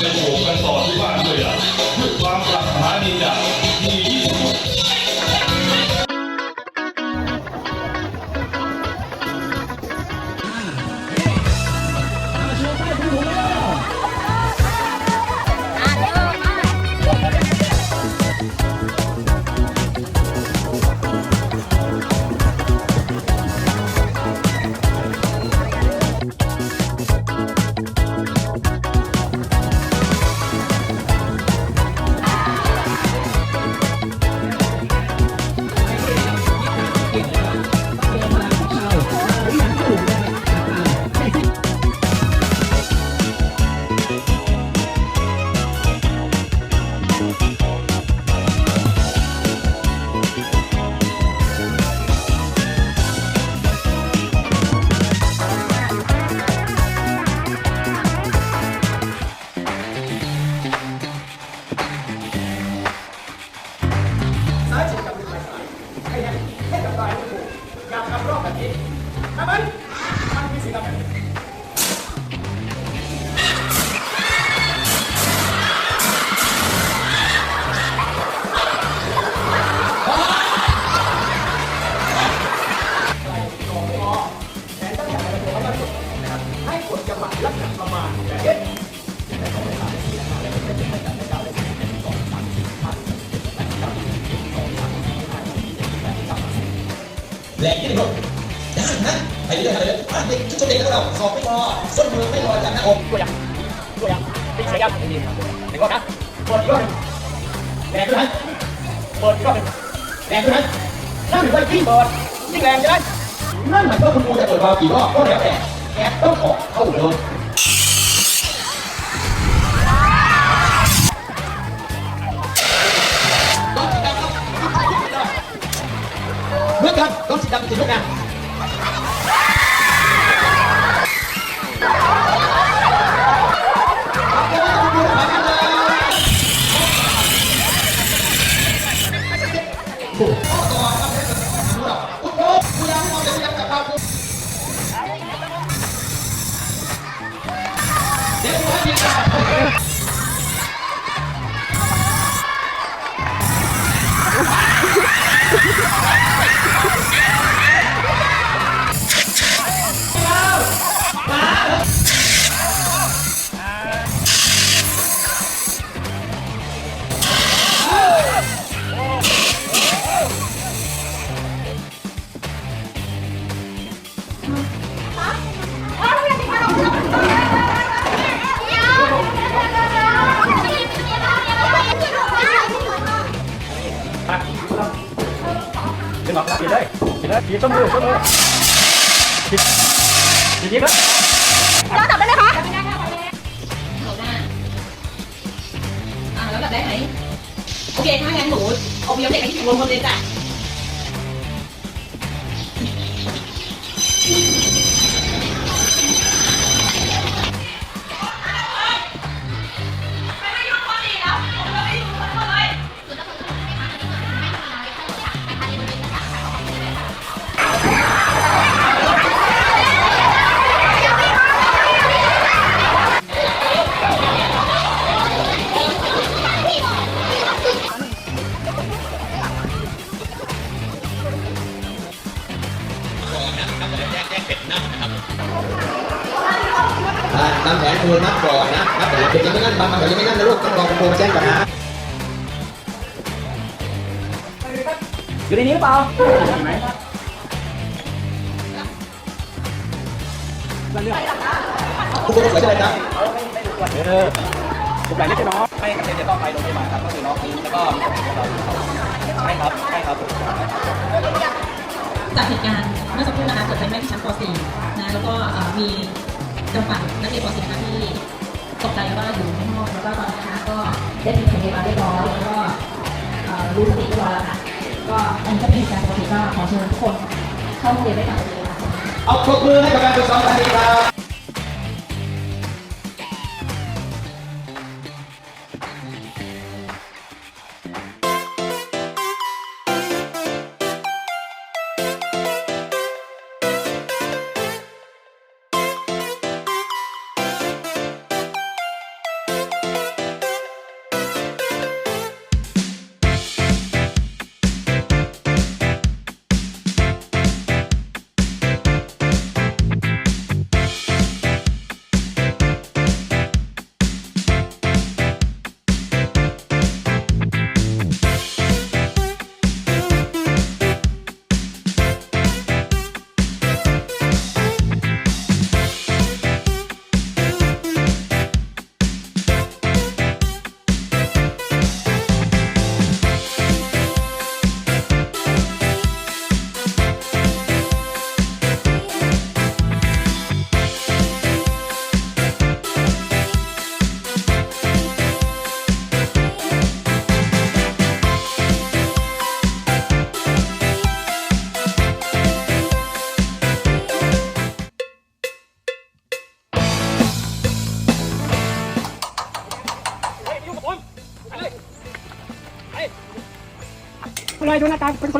ไปโผล่กั ไม่ลอยจากหน้าอกตัวอย่างตัวอย่างติ๊กใช้ยังดีครับเดี๋ยวก่อนนะเปิดอีกรอบหนึ่งแรงขึ้น เดี๋ยวเลยเดี๋ยวต้องมือต้องมือผิดผิดผิดนะ คุณครูสวยใช่ไหมครับเออถูกไหลเล็กน้อยไม่เกษตรจะต้องไปโรงพยาบาลครับก็คือน้องนี้แล้วก็ใช่ครับใช่ครับจากเหตุการณ์เมื่อสักครู่นะคะเกิดไฟไหม้ที่ชั้นป .4 นะแล้วก็เอ่อมีจังหวัดนักเรียนป .4 นะคะที่ตกใจว่าอยู่ในห้องแล้วก็ตอนนี้นะคะก็ได้มีพยาบาลเรียบร้อยแล้วก็เอ่อรู้สติเรียบร้อยแล้วค่ะก็อันนี้ก็เป็นเหตุการณ์ปกติก็ขอเชิญทุกคนเข้าโรงเรียนได้ตามปกติค่ะ เอาปรบมือให้กับการฝึกซ้อมทันทีครับ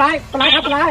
ร้ายคนร้ายครับคนร้าย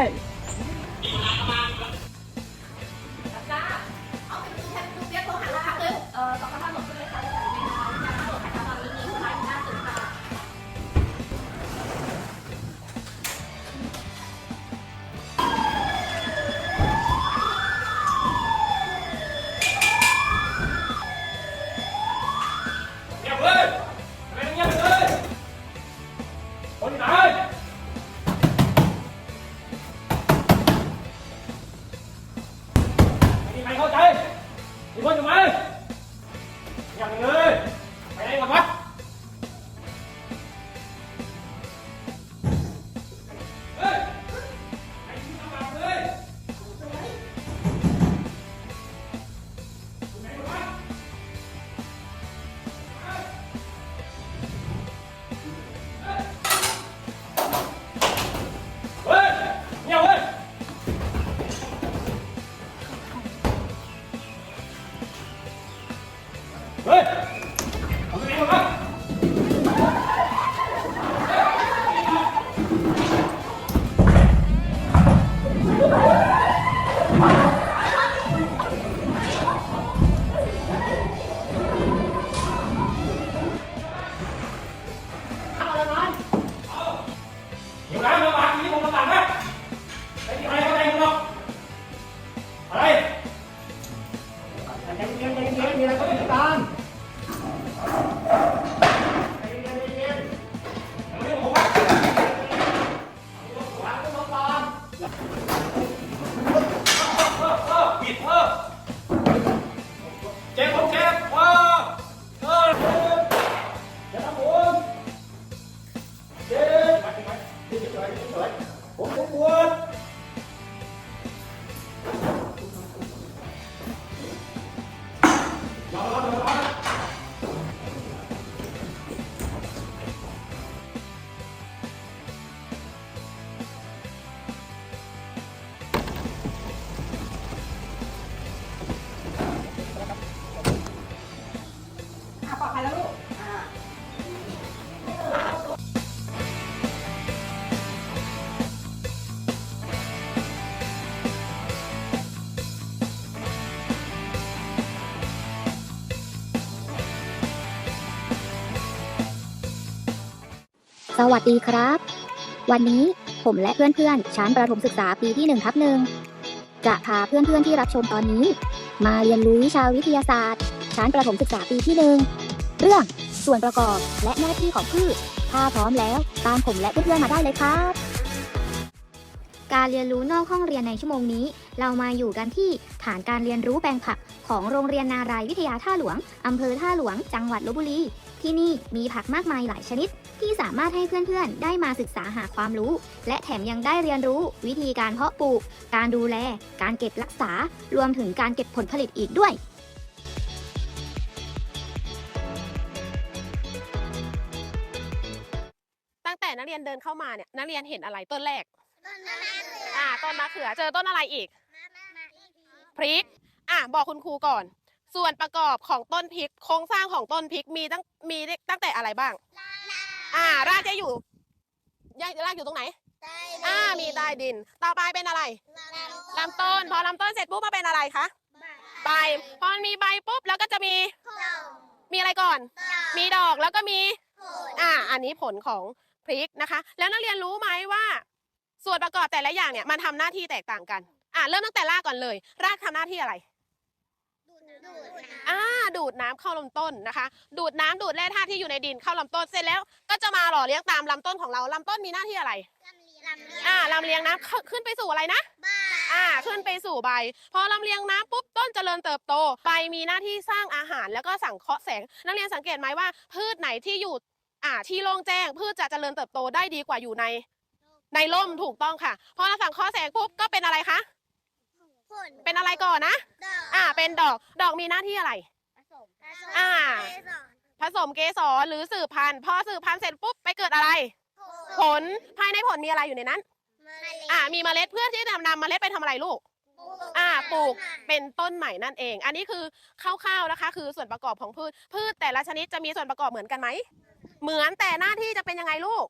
วัสดีครับ วันนี้ผมและเพื่อนๆชั้นประถมศึกษาปีที่1ทับหนึ่งจะพาเพื่อนๆที่รับชมตอนนี้ มาเรียนรู้วิชาวิทยาศาสตร์ชั้นประถมศึกษาปีที่หนึ่งเรื่องส่วนประกอบและหน้าที่ของพืชถ้าพร้อมแล้วตามผมและเพื่อนๆมาได้เลยครับ การเรียนรู้นอกห้องเรียนในชั่วโมงนี้ เรามาอยู่กันที่ฐานการเรียนรู้แปลงผักของโรงเรียนนารายวิทยาท่าหลวงอำเภอท่าหลวง จังหวัดลบบุรีที่นี่มีผักมากมายหลายชนิด ที่สามารถให้เพื่อนๆ ได้มาศึกษาหาความรู้ และแถมยังได้เรียนรู้ วิธีการเพาะปลูก การดูแล การเก็บรักษา รวมถึงการเก็บผลผลิตอีกด้วย ตั้งแต่นักเรียนเดินเข้ามาเนี่ยนักเรียนเห็นอะไรต้นแรกอ่าต้นมะเขือเจอต้นอะไรอีก พริก อะบอกคุณครูก่อน ส่วนประกอบของต้นพริก โครงสร้างของต้นพริกมีตั้งมีตั้งแต่อะไรบ้าง อ่ารากจะอยู่ยากรากอยู่ตรงไหนอ่า มีใต้ดิน ต่อไปเป็นอะไร ลำต้น พอลำต้นเสร็จปุ๊บมาเป็นอะไรคะ ใบ พอมันมีใบปุ๊บแล้วก็จะมี มีอะไรก่อน มีดอกแล้วก็มี อ่า อันนี้ผลของพริกนะคะ แล้วนักเรียนรู้ไหมว่า ส่วนประกอบแต่ละอย่างเนี่ยมันทำหน้าที่แตกต่างกัน อ่าเริ่มตั้งแต่รากก่อนเลย รากทำหน้าที่อะไร อ่าดูดน้ำเข้าลำต้นนะคะ ดูดน้ำดูดแร่ธาตุที่อยู่ในดินเข้าลำต้นเสร็จแล้วก็จะมาหล่อเลี้ยงตามลำต้นของเราลำต้นมีหน้าที่อะไรอ่าลำเลียงน้ำขึ้นขึ้นไปสู่อะไรนะอ่าขึ้นไปสู่ใบ พอลำเลียงน้ำปุ๊บต้นเจริญเติบโตใบมีหน้าที่สร้างอาหารแล้วก็สังเคราะห์แสง นักเรียนสังเกตไหมว่า พืชไหนที่อยู่อ่าที่โล่งแจ้ง พืชจะเจริญเติบโตได้ดีกว่าอยู่ใน ในร่มถูกต้องค่ะ พอเราสังเคราะห์แสงปุ๊บก็เป็นอะไรคะ เป็นอะไรก่อนนะอ่า เป็นดอก ดอกมีหน้าที่อะไรอ่าผสมเกสรหรือสืบพันธุ์ พอสืบพันธุ์เสร็จปุ๊บไปเกิดอะไร ผล ภายในผลมีอะไรอยู่ในนั้นอ่า มีเมล็ดเพื่อที่จะนำเมล็ดไปทำอะไรลูก อ่า ปลูก เป็นต้นใหม่นั่นเอง อันนี้คือคร่าวๆนะคะ คือส่วนประกอบของพืช พืชแต่ละชนิดจะมีส่วนประกอบเหมือนกันไหม เหมือนแต่หน้าที่จะเป็นยังไงลูก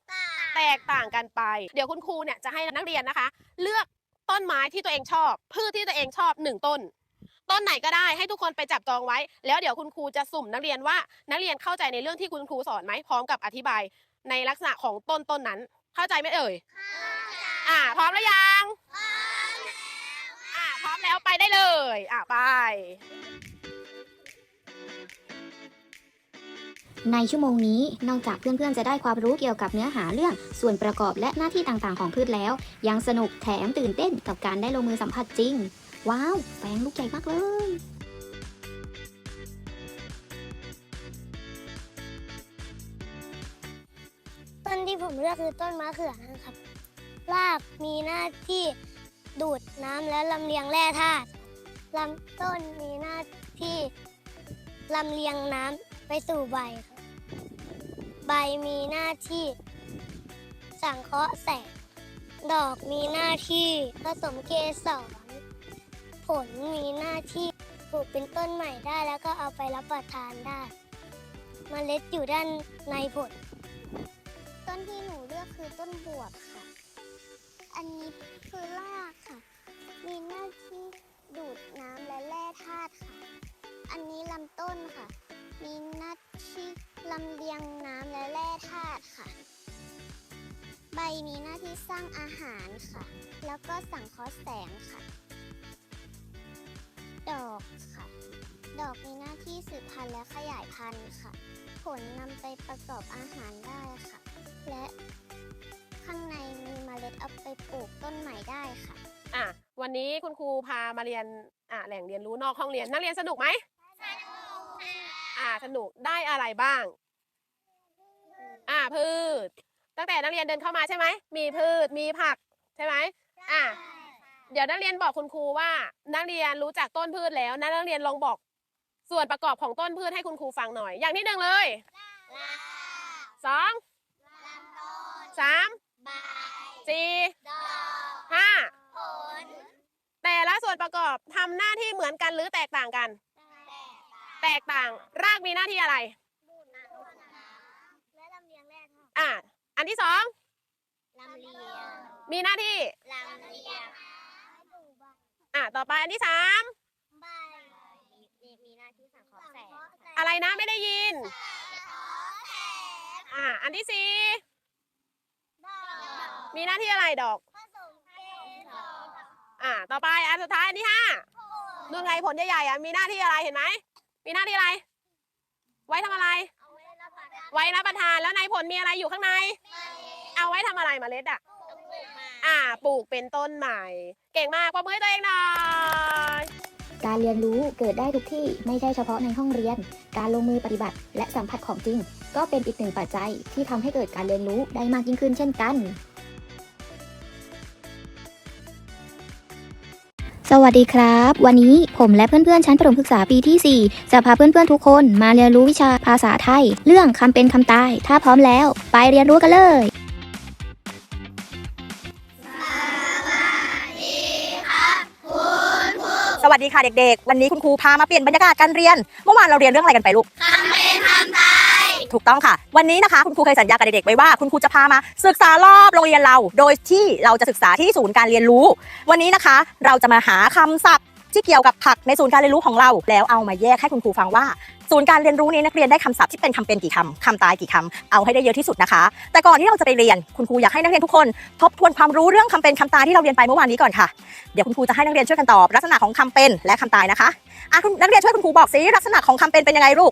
แตกต่างกันไป เดี๋ยวคุณครูเนี่ยจะให้นักเรียนนะคะ เลือก ต้นไม้ที่ตัวเองชอบ พืชที่ตัวเองชอบหนึ่งต้น ต้นไหนก็ได้ให้ทุกคนไปจับจองไว้ แล้วเดี๋ยวคุณครูจะสุ่มนักเรียนว่า นักเรียนเข้าใจในเรื่องที่คุณครูสอนไหมพร้อมกับอธิบาย ในลักษณะของต้นต้นนั้น เข้าใจไหมเอ่ยอ่า พร้อมแล้วยังอ่าพร้อมแล้วไปได้เลย อ่าไป ในชั่วโมงนี้นอกจากเพื่อนๆจะได้ความรู้เกี่ยวกับเนื้อหาเรื่องส่วนประกอบและหน้าที่ต่างๆของพืชแล้ว ยังสนุกแถมตื่นเต้นกับการได้ลงมือสัมผัสจริง ว้าวแปลงลูกใหญ่มากเลยต้นที่ผมเลือกคือต้นมะเขือนะครับรากมีหน้าที่ดูดน้ำและลำเลียงแร่ธาตุลำต้นมีหน้าที่ลำเลียงน้ำไปสู่ใบ ใบมีหน้าที่ สังเคราะห์แสง ดอกมีหน้าที่ผสมเกสรผลมีหน้าที่ปลูกเป็นต้นใหม่ได้แล้วก็เอาไปรับประทานได้เมล็ดอยู่ด้านในผล ต้นที่หนูเลือกคือต้นบวบค่ะ อันนี้คือรากค่ะ มีหน้าที่ดูดน้ำและแร่ธาตุค่ะ อันนี้ลำต้นค่ะ มีหน้าที่ลำเลียงน้ำและแร่ธาตุค่ะ ใบมีหน้าที่สร้างอาหารค่ะ แล้วก็สังเคราะห์แสงค่ะ ดอกค่ะ ดอกมีหน้าที่สืบพันธุ์และขยายพันธุ์ค่ะ ผลนำไปประกอบอาหารได้ค่ะ และข้างในมีเมล็ดเอาไปปลูกต้นใหม่ได้ค่ะ อะ วันนี้คุณครูพามาเรียนอะแหล่งเรียนรู้นอกห้องเรียน นักเรียนสนุกไหม อ่าสนุกได้อะไรบ้าง อ่าพืช ตั้งแต่นักเรียนเดินเข้ามาใช่ไหม มีพืชมีผักใช่ไหมอะเดี๋ยวนักเรียนบอกคุณครูว่า นักเรียนรู้จักต้นพืชแล้วนักเรียนลองบอกส่วนประกอบของต้นพืชให้คุณครูฟังหน่อย อย่างที่หนึ่งเลยสองสามสี่ห้าแต่ละส่วนประกอบทำหน้าที่เหมือนกันหรือแตกต่างกัน แตกต่าง รากมีหน้าที่อะไรและลำเลียงแร่ธาตุอะอันที่สองลำเลียงมีหน้าที่ ลำเลียงอะต่อไปอันที่สามใบมีมีหน้าที่สังเคราะห์แสงอะไรนะไม่ได้ยิน อะอันที่สี่มีหน้าที่อะไรดอก ผสมเกสรอะต่อไปอันสุดท้ายอันที่ห้านู่นไงผลใหญ่ๆอะมีหน้าที่อะไรเห็นไหม มีหน้าที่อะไร ไว้ทำอะไรเอาไว้รับประทานไว้รับประทานแล้วในผลมีอะไรอยู่ข้างใน เอาไว้ทำอะไรเมล็ดอะต้องปลูกมาอ่า ปลูกเป็นต้นใหม่ เก่งมากประมือให้ตัวเองหน่อยการเรียนรู้เกิดได้ทุกที่ไม่ใช่เฉพาะในห้องเรียน การลงมือปฏิบัติ และสัมผัสของจริง ก็เป็นอีกหนึ่งปัจจัยที่ทำให้เกิดการเรียนรู้ได้มากยิ่งขึ้นเช่นกัน สวัสดีครับ วันนี้ผมและเพื่อนๆ ชั้นประถมศึกษาปีที่ 4 จะพาเพื่อนๆ ทุกคนมาเรียนรู้วิชาภาษาไทย เรื่องคำเป็นคำตาย ถ้าพร้อมแล้ว ไปเรียนรู้กันเลยสวัสดีค่ะเด็กๆ วันนี้คุณครูพามาเปลี่ยนบรรยากาศการเรียน เมื่อวานเราเรียนเรื่องอะไรกันไปลูก คำเป็นคำตาย ถูกต้องค่ะ วันนี้นะคะคุณครูเคยสัญญากับเด็กๆไว้ว่าคุณครูจะพามา ศึกษารอบโรงเรียนเรา โดยที่เราจะศึกษาที่ศูนย์การเรียนรู้ วันนี้นะคะ เราจะมาหาคำศัพท์ที่เกี่ยวกับผักในศูนย์การเรียนรู้ของเรา แล้วเอามาแยกให้คุณครูฟังว่า ศูนย์การเรียนรู้นี้นักเรียนได้คำศัพท์ที่เป็นคำเป็นกี่คำคำตายกี่คำเอาให้ได้เยอะที่สุดนะคะ แต่ก่อนที่เราจะไปเรียนคุณครูอยากให้นักเรียนทุกคน ทบทวนความรู้เรื่องคำเป็นคำตายที่เราเรียนไปเมื่อวานนี้ก่อนค่ะเดี๋ยวคุณครูจะให้นักเรียนช่วยกันตอบลักษณะของคำเป็นและคำตายนะคะอะคุณนักเรียนช่วยคุณครูบอกสิลักษณะของคำเป็นเป็นยังไงลูก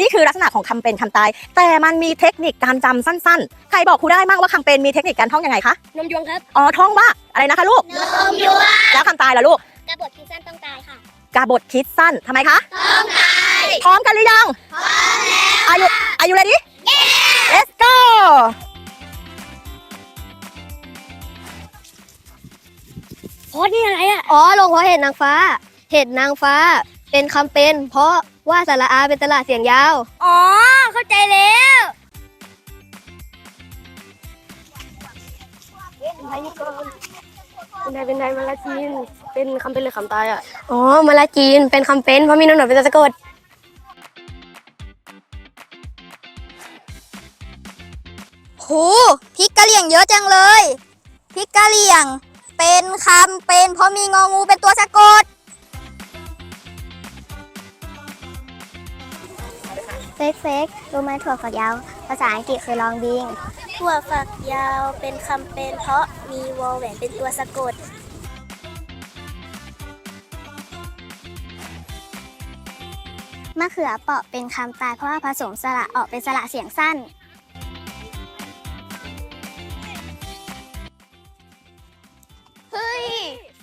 นี่คือลักษณะของคำเป็นคำตาย แต่มันมีเทคนิคการจำสั้นๆ ใครบอกครูได้มั่งว่าคำเป็นมีเทคนิคการท่องยังไงคะนมยวงครับอ๋อท่องว่าอะไรนะคะลูกนมยวงแล้วคำตายล่ะลูกกระบทคิดสั้นต้องตายค่ะกระบทคิดสั้นทำไมคะต้องตายพร้อมกันหรือยังพร้อมแล้วอายุอายุ ready let's go โพสนี่อะไรอะ อ๋อ ลงเพราะเห็ดนางฟ้า เห็ดนางฟ้า เป็นคำเป็นเพราะ ว่าสระอาเป็นตลาดเสียงยาว อ๋อ เข้าใจแล้วเป็นไดเป็นไดมาลาจีน เป็นคำเป็นหรือคำตายอะ อ๋อ มาลาจีน เป็นคำเป็น เพราะมีนมหนวดเป็นตัวสะกด โหพริกกะเหรี่ยงเยอะจังเลย พริกกะเหรี่ยง เป็นคำเป็นเพราะมีงองูเป็นตัวสะกด เฟกเฟกรู้ไหมถั่วฝักยาว ภาษาอังกฤษคือลองบิง ถั่วฝักยาวเป็นคำเป็นเพราะมีวอลแหวนเป็นตัวสะกด มะเขือเปราะเป็นคำตายเพราะว่าผสมสระออกเป็นสระเสียงสั้น เฮ้ย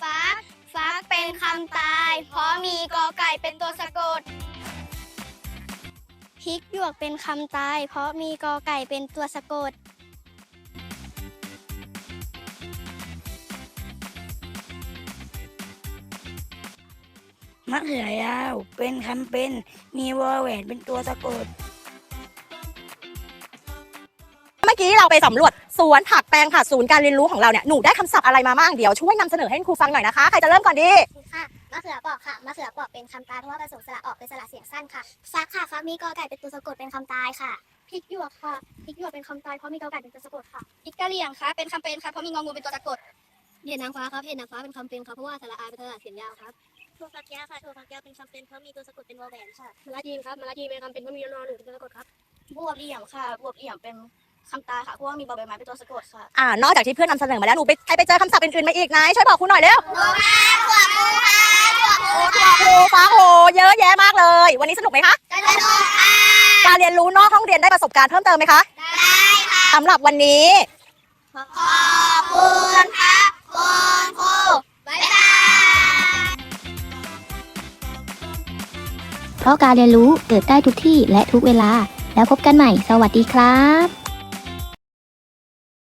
ฟัก ฟักเป็นคำตาย เพราะมีกอไก่เป็นตัวสะกด พริกหยวกเป็นคำตาย เพราะมีกอไก่เป็นตัวสะกด มะเขือยาว เป็นคำเป็น มีวอแหวนเป็นตัวสะกด เมื่อกี้เราไปสำรวจสวนผักแปลงผักศูนย์การเรียนรู้ของเราเนี่ย หนูได้คำศัพท์อะไรมาบ้าง เดี๋ยวช่วยนำเสนอให้คุณครูฟังหน่อยนะคะ ใครจะเริ่มก่อนดีค่ะ มะเขือเปราะค่ะมะเขือเปราะเป็นคำตายเพราะว่าผสมสระออกเป็นสระเสียงสั้นค่ะฟักค่ะฟักมีกอไก่เป็นตัวสะกดเป็นคำตายค่ะพริกหยวกค่ะพริกหยวกเป็นคำตายเพราะมีกอไก่เป็นตัวสะกดค่ะพริกกะเหรี่ยงค่ะเป็นคำเป็นค่ะเพราะมีงองูเป็นตัวสะกดเห็ดนางฟ้าครับเห็ดนางฟ้าเป็นคำเป็นค่ะเพราะว่าสระอาเป็นสระเสียงยาวครับถั่วฝักยาวค่ะถั่วฝักยาวเป็นคำเป็นเพราะมีตัวสะกดเป็นวอแหวนค่ะมะละจีนครับมะละจีนเป็นคำเป็นเพราะมีนอนหนึ่งเป็นตัวสะกดครับบวบเอี่ยมค่ะบวบเอี่ยมเป็นคำตายค่ะเพราะว่ามีบอใบไม้เป็นตัวสะกดค่ะอ่านอกจากที่เพื่อนนำเสนอมาแล้วหนูไปใครไปเจอคำศัพท์อื่นๆมาอีกไหนช่วยบอกครูหน่อยเร็ว โอ้ตัวครูฟ้าโหเยอะแยะมากเลย วันนี้สนุกไหมคะการเรียนรู้นอกห้องเรียนได้ประสบการณ์เพิ่มเติมไหมคะได้ค่ะสำหรับวันนี้เพราะการเรียนรู้เกิดได้ทุกที่และทุกเวลา แล้วพบกันใหม่ สวัสดีครับ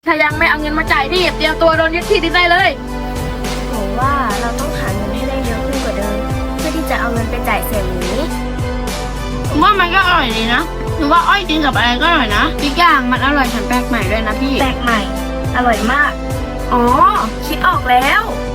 ถ้ายังไม่เอาเงินมาจ่ายหนี่เตรียมตัวโดนยึดที่ดินได้เลย จะเอาเงินไปจ่ายเสียหนี้ผมว่ามันก็อร่อยดีนะหรือว่าอ้อยกินกับอะไรก็อร่อยนะอีกอย่างมันอร่อยแถมแปลกใหม่ด้วยนะพี่ แปลกใหม่ อร่อยมาก อ๋อ คิดออกแล้วอ